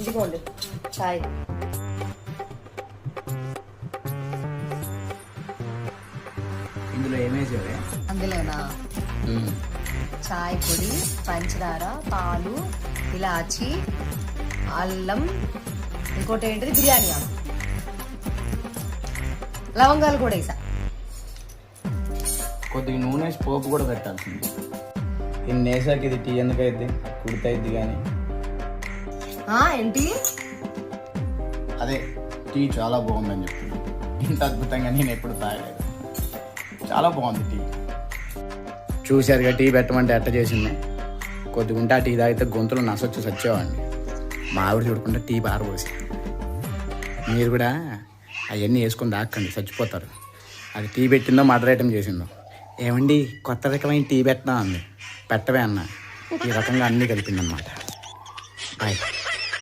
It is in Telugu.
ఇదిగోండి చాయ్. ఇందులో ఏమేసావే అందులోనా? చాయ్ పొడి పంచదార పాలు ఇలాచి అల్లం ఇంకోటి ఏంటిది? బిర్యానీ ఆకు. లవంగాలు కూడా వేసా. కొద్దిగా నూనె పోపు కూడా పెట్టాల్సింది. ఇన్ని వేసాక ఇది టీ ఎందుకైద్ది? కుడితయిద్ది కానీ. ఏంటి? అదే టీ చాలా బాగుందని చెప్తున్నా ఇంత అద్భుతంగా నేను ఎప్పుడు తాగలేదు. చాలా బాగుంది టీ. చూశారుగా టీ పెట్టమంటే ఎట్ట చేసింది. కొద్దిగా ఉంటే ఆ టీ తాగితే గొంతులు నసొచ్చి సచ్చేవాడిని. మా ఆవిడ చూడకుండా టీ పారబోసి మీరు కూడా అవన్నీ వేసుకొని దాక్కండి చచ్చిపోతారు. అది టీ పెట్టిందో మర్డర్ ఐటమ్ చేసిందో. ఏమండి కొత్త రకమైన టీ పెట్టినా అంది. పెట్టవే అన్న. ఈ రకంగా అన్నీ కలిపిందనమాట బాయ్.